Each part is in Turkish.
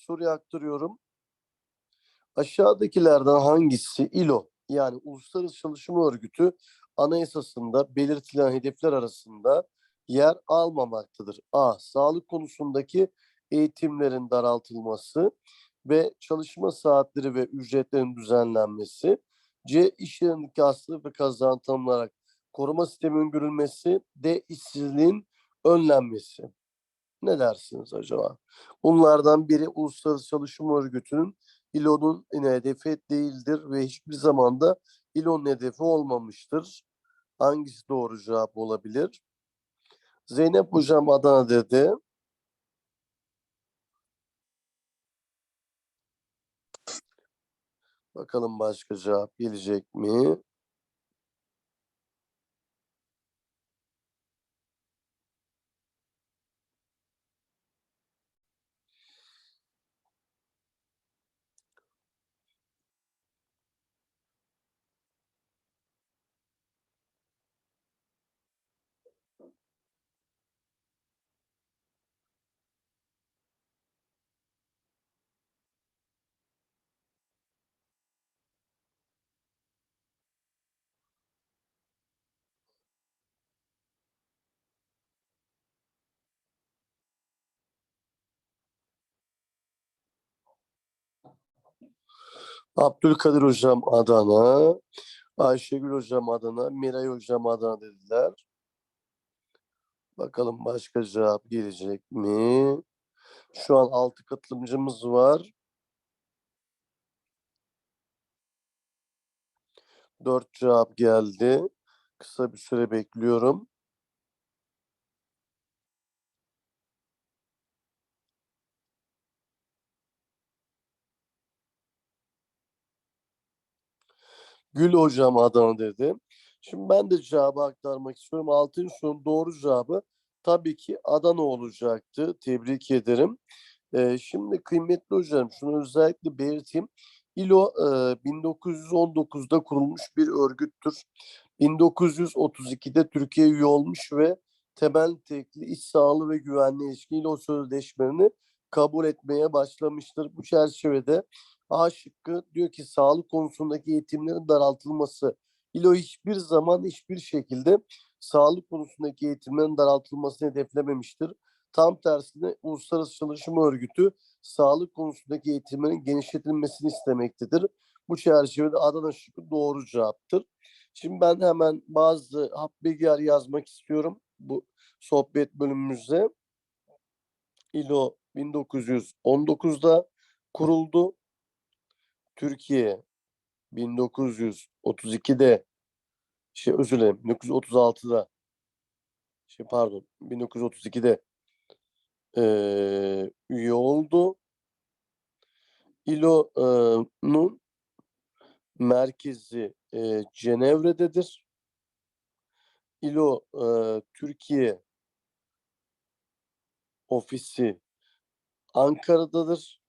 soruyu aktarıyorum. Aşağıdakilerden hangisi ILO yani Uluslararası Çalışma Örgütü anayasasında belirtilen hedefler arasında yer almamaktadır? A. Sağlık konusundaki eğitimlerin daraltılması. B. Çalışma saatleri ve ücretlerin düzenlenmesi. C. İş yerindeki hastalık ve kazadan tanımlanarak koruma sistemi öngörülmesi. D. işsizliğin önlenmesi. Ne dersiniz acaba? Bunlardan biri Uluslararası Çalışma Örgütü'nün İLO'nun hedefi değildir ve hiçbir zaman da İLO'nun hedefi olmamıştır. Hangisi doğru cevap olabilir? Zeynep Hocam Adana dedi. Bakalım başka cevap gelecek mi? Abdülkadir Hocam Adana, Ayşegül Hocam Adana, Miray Hocam Adana dediler. Bakalım başka cevap gelecek mi? Şu an altı katılımcımız var. Dört cevap geldi. Kısa bir süre bekliyorum. Gül hocam Adana dedi. Şimdi ben de cevabı aktarmak istiyorum. Altıncı sorunun doğru cevabı tabii ki Adana olacaktı. Tebrik ederim. Ee, şimdi kıymetli hocam şunu özellikle belirteyim. İLO e, 1919'da kurulmuş bir örgüttür. 1932'de Türkiye üye olmuş ve temel nitelikli iş sağlığı ve güvenliğe ilişkin İLO sözleşmelerini kabul etmeye başlamıştır. Bu çerçevede A şıkkı diyor ki sağlık konusundaki eğitimlerin daraltılması. İLO hiçbir zaman hiçbir şekilde sağlık konusundaki eğitimlerin daraltılmasını hedeflememiştir. Tam tersine Uluslararası Çalışma Örgütü sağlık konusundaki eğitimlerin genişletilmesini istemektedir. Bu çerçevede Adana şıkkı doğru cevaptır. Şimdi ben hemen bazı hap bilgiler yazmak istiyorum bu sohbet bölümümüzde. İLO 1919'da kuruldu. Türkiye 1932'de şey özür dilerim 1936'da şey pardon 1932'de eee üye oldu. İLO'nun merkezi eee Cenevre'dedir. İLO eee, Türkiye ofisi Ankara'dadır.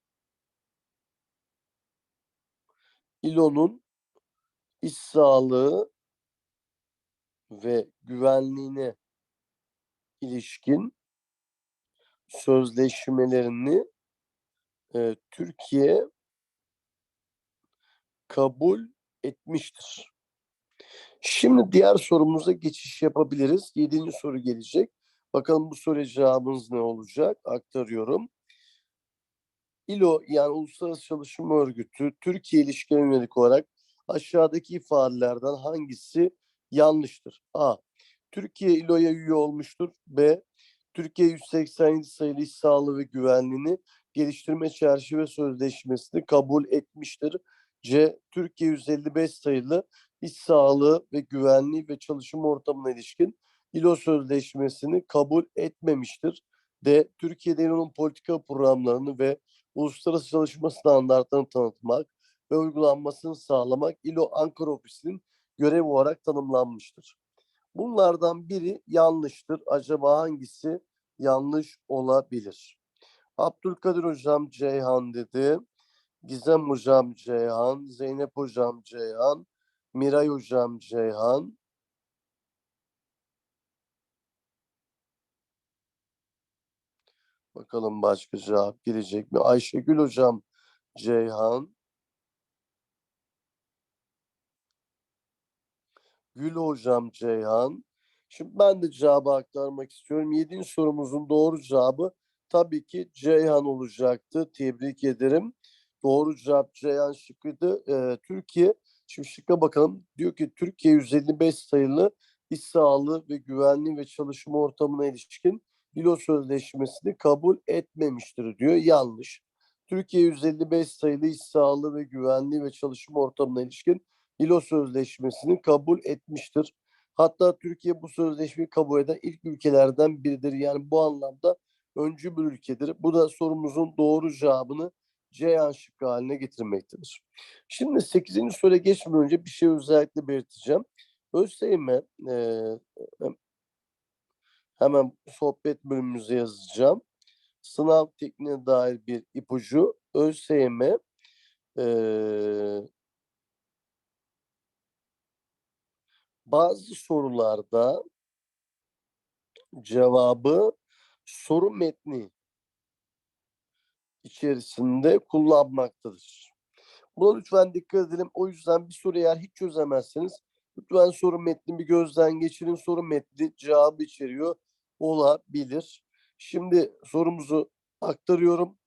İLO'nun iş sağlığı ve güvenliğine ilişkin sözleşmelerini e, Türkiye kabul etmiştir. Şimdi diğer sorumuza geçiş yapabiliriz. Yedinci soru gelecek. Bakalım bu soruya cevabınız ne olacak? Aktarıyorum. İLO yani Uluslararası Çalışma Örgütü Türkiye ilişkilerine yönelik olarak aşağıdaki ifadelerden hangisi yanlıştır? A. Türkiye İLO'ya üye olmuştur. B. Türkiye 187 sayılı iş sağlığı ve güvenliğini geliştirme çerçeve sözleşmesini kabul etmiştir. C. Türkiye 155 sayılı iş sağlığı ve güvenliği ve çalışma ortamına ilişkin İLO sözleşmesini kabul etmemiştir. D. Türkiye'de İLO'nun politika programlarını ve uluslararası çalışma standartlarını tanıtmak ve uygulanmasını sağlamak İLO Ankara Ofisi'nin görev olarak tanımlanmıştır. Bunlardan biri yanlıştır. Acaba hangisi yanlış olabilir? Abdülkadir Hocam Ceyhan dedi. Gizem Hocam Ceyhan, Zeynep Hocam Ceyhan, Miray Hocam Ceyhan. Bakalım başka cevap gelecek mi? Ayşegül hocam Ceyhan. Gül hocam Ceyhan. Şimdi ben de cevabı aktarmak istiyorum. Yedinci sorumuzun doğru cevabı tabii ki Ceyhan olacaktı. Tebrik ederim. Doğru cevap Ceyhan şıkkıydı. Ee, Türkiye, şimdi şıkka bakalım. Diyor ki Türkiye 155 sayılı iş sağlığı ve güvenliği ve çalışma ortamına ilişkin ILO sözleşmesini kabul etmemiştir diyor. Yanlış. Türkiye 155 sayılı iş sağlığı ve güvenliği ve çalışma ortamına ilişkin ILO sözleşmesini kabul etmiştir. Hatta Türkiye bu sözleşmeyi kabul eden ilk ülkelerden biridir. Yani bu anlamda öncü bir ülkedir. Bu da sorumuzun doğru cevabını Ceyhan şıkkı haline getirmektedir. Şimdi 8. soruya geçmeden önce bir şey özellikle belirteceğim. ÖSYM'e e, hemen sohbet bölümümüze yazacağım. Sınav tekniğine dair bir ipucu. ÖSYM e, bazı sorularda cevabı soru metni içerisinde kullanmaktadır. Buna lütfen dikkat edelim. O yüzden bir soru eğer hiç çözemezseniz lütfen soru metni bir gözden geçirin. Soru metni cevabı içeriyor olabilir. Şimdi sorumuzu aktarıyorum.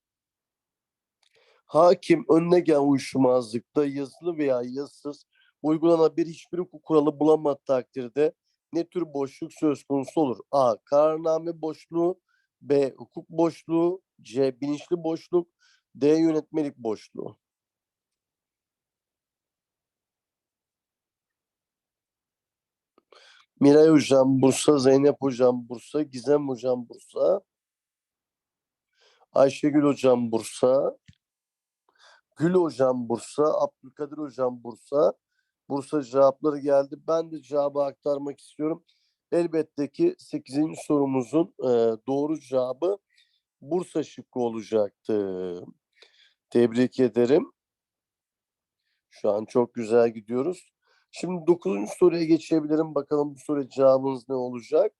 Hakim önüne gelen uyuşmazlıkta yazılı veya yazısız uygulanabilir hiçbir hukuk kuralı bulamadığı takdirde ne tür boşluk söz konusu olur? A. Kararname boşluğu B. Hukuk boşluğu C. Bilinçli boşluk D. Yönetmelik boşluğu. Miray Hocam Bursa, Zeynep Hocam Bursa, Gizem Hocam Bursa, Ayşegül Hocam Bursa, Gül Hocam Bursa, Abdülkadir Hocam Bursa. Bursa cevapları geldi. Ben de cevabı aktarmak istiyorum. Elbette ki 8. sorumuzun e, doğru cevabı Bursa şıkkı olacaktı. Tebrik ederim. Şu an çok güzel gidiyoruz. Şimdi 9. soruya geçebilirim. Bakalım bu soru cevabınız ne olacak?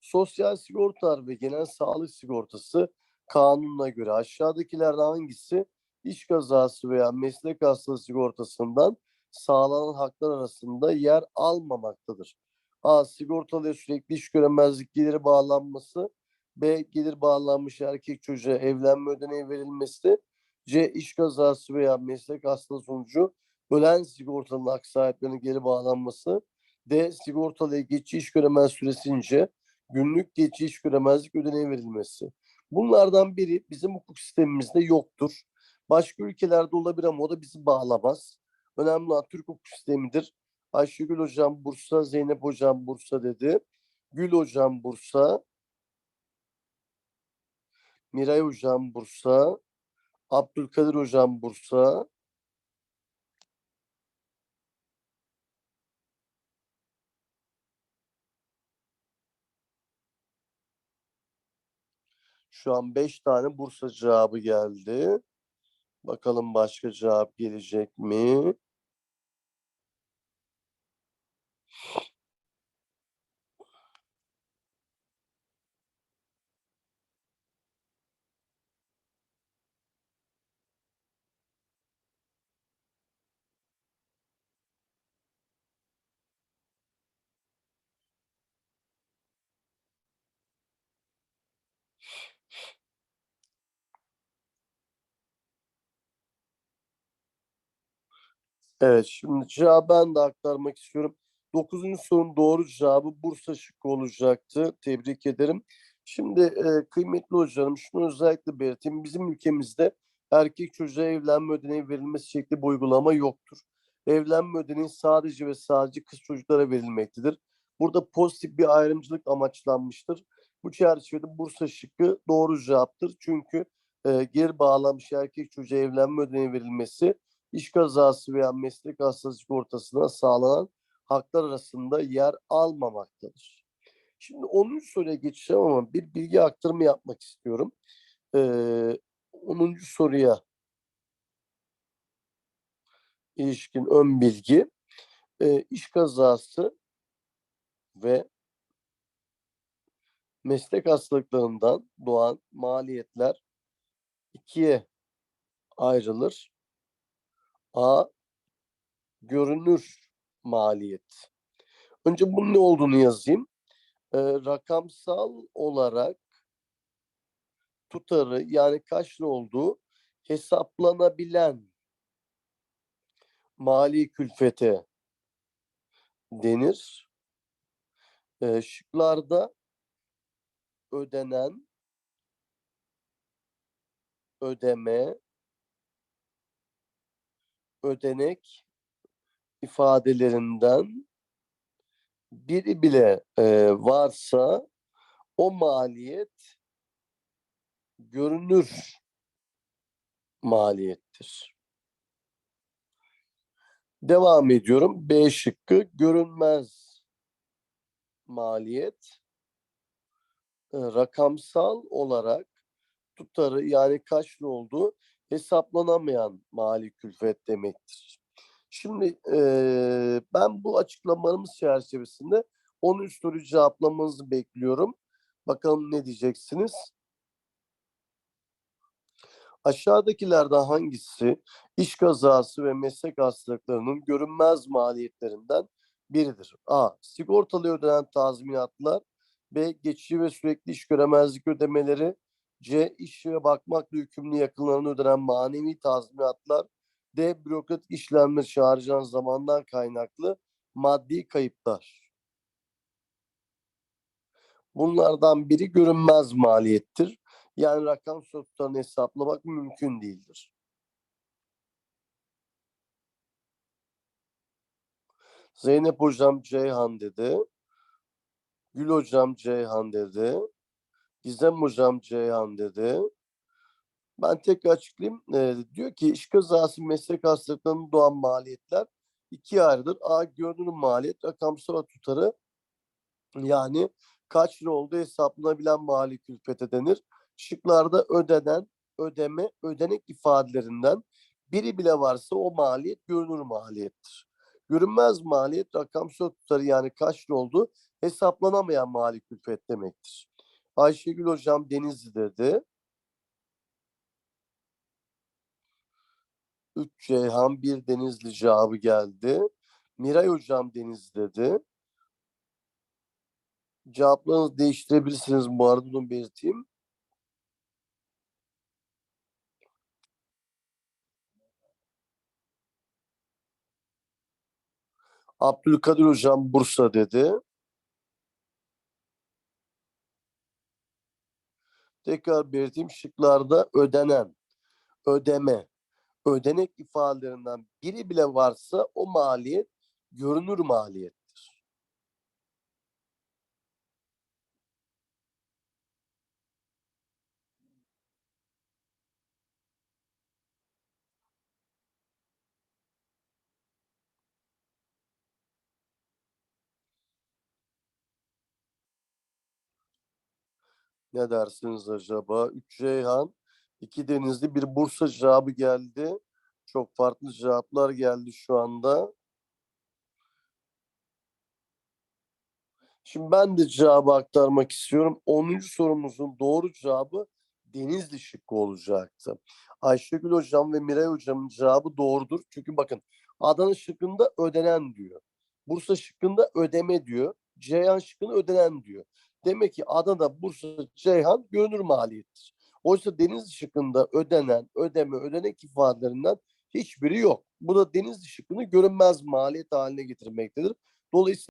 Sosyal sigortalar ve genel sağlık sigortası kanununa göre aşağıdakilerden hangisi iş kazası veya meslek hastalığı sigortasından sağlanan haklar arasında yer almamaktadır? A. Sigortalıya sürekli iş göremezlik geliri bağlanması. B. Gelir bağlanmış erkek çocuğa evlenme ödeneği verilmesi. C. İş kazası veya meslek hastalığı sonucu ölen sigortalı hak sahiplerinin geri bağlanması. D. Sigortalıya geçici iş göremez süresince günlük geçici iş göremezlik ödeneği verilmesi. Bunlardan biri bizim hukuk sistemimizde yoktur. Başka ülkelerde olabilir ama o da bizi bağlamaz. Önemli olan Türk hukuk sistemidir. Ayşegül Hocam Bursa, Zeynep Hocam Bursa dedi. Gül Hocam Bursa, Miray Hocam Bursa, Abdülkadir Hocam Bursa, Şu an 5 tane Bursa cevabı geldi. Bakalım başka cevap gelecek mi? Evet şimdi cevabı ben de aktarmak istiyorum. Dokuzuncu sorunun doğru cevabı Bursa şıkkı olacaktı. Tebrik ederim. Şimdi e, kıymetli hocalarım şunu özellikle belirteyim. Bizim ülkemizde erkek çocuğa evlenme ödeneği verilmesi şekli bir uygulama yoktur. Evlenme ödeneği sadece ve sadece kız çocuklara verilmektedir. Burada pozitif bir ayrımcılık amaçlanmıştır. Bu çerçevede Bursa şıkkı doğru cevaptır. Çünkü e, geri bağlanmış erkek çocuğa evlenme ödeneği verilmesi iş kazası veya meslek hastalığı sigortasına sağlanan haklar arasında yer almamaktadır. Şimdi 10. soruya geçeceğim ama bir bilgi aktarımı yapmak istiyorum. Ee, 10. soruya ilişkin ön bilgi. Ee, iş kazası ve meslek hastalıklarından doğan maliyetler ikiye ayrılır. A. Görünür maliyet. Önce bunun ne olduğunu yazayım. Ee, rakamsal olarak tutarı yani kaç lira olduğu hesaplanabilen mali külfete denir. Ee, şıklarda ödenen, ödeme, ödenek ifadelerinden biri bile e, varsa o maliyet görünür maliyettir. Devam ediyorum. B şıkkı görünmez maliyet e, rakamsal olarak tutarı yani kaç lira olduğu hesaplanamayan mali külfet demektir. Şimdi e, ben bu açıklamalarımız çerçevesinde 13 soru cevaplamanızı bekliyorum. Bakalım ne diyeceksiniz? Aşağıdakilerden hangisi iş kazası ve meslek hastalıklarının görünmez maliyetlerinden biridir? A. Sigortalı ödenen tazminatlar. B. Geçici ve sürekli iş göremezlik ödemeleri. C. İş ve bakmakla yükümlü yakınlarına ödenen manevi tazminatlar. D. Bürokratik işlemler harcanan zamandan kaynaklı maddi kayıplar. Bunlardan biri görünmez maliyettir. Yani rakam tutarını hesaplamak mümkün değildir. Zeynep hocam Ceyhan dedi. Gül hocam Ceyhan dedi. Gizem hocam Ceyhan dedi. Ben tekrar açıklayayım. Ee, diyor ki iş kazası meslek hastalıklarının doğan maliyetler ikiye ayrılır. A. Görünür maliyet rakamsal tutarı yani kaç lira olduğu hesaplanabilen mali külfete denir. Şıklarda ödenen, ödeme, ödenek ifadelerinden biri bile varsa o maliyet görünür maliyettir. Görünmez maliyet rakamsal tutarı yani kaç lira olduğu hesaplanamayan mali külfet demektir. Ayşegül hocam Denizli dedi. Üç Ceyhan bir Denizli cevabı geldi. Miray hocam Denizli dedi. Cevaplarınızı değiştirebilirsiniz bu arada bunu belirteyim. Abdülkadir hocam Bursa dedi. Tekrar belirteyim şıklarda ödenen, ödeme, ödenek ifadelerinden biri bile varsa o maliyet görünür maliyettir. Ne dersiniz acaba? Üç Ceyhan, iki Denizli, bir Bursa cevabı geldi. Çok farklı cevaplar geldi şu anda. Şimdi ben de cevabı aktarmak istiyorum. 10. sorumuzun doğru cevabı Denizli şıkkı olacaktı. Ayşegül hocam ve Miray hocamın cevabı doğrudur. Çünkü bakın Adana şıkkında ödenen diyor. Bursa şıkkında ödeme diyor. Ceyhan şıkkında ödenen diyor. Demek ki Adana, Bursa, Ceyhan görünür maliyettir. Oysa Denizli şıkkında ödenen, ödeme, ödenek ifadelerinden hiçbiri yok. Bu da Denizli şıkkını görünmez maliyet haline getirmektedir. Dolayısıyla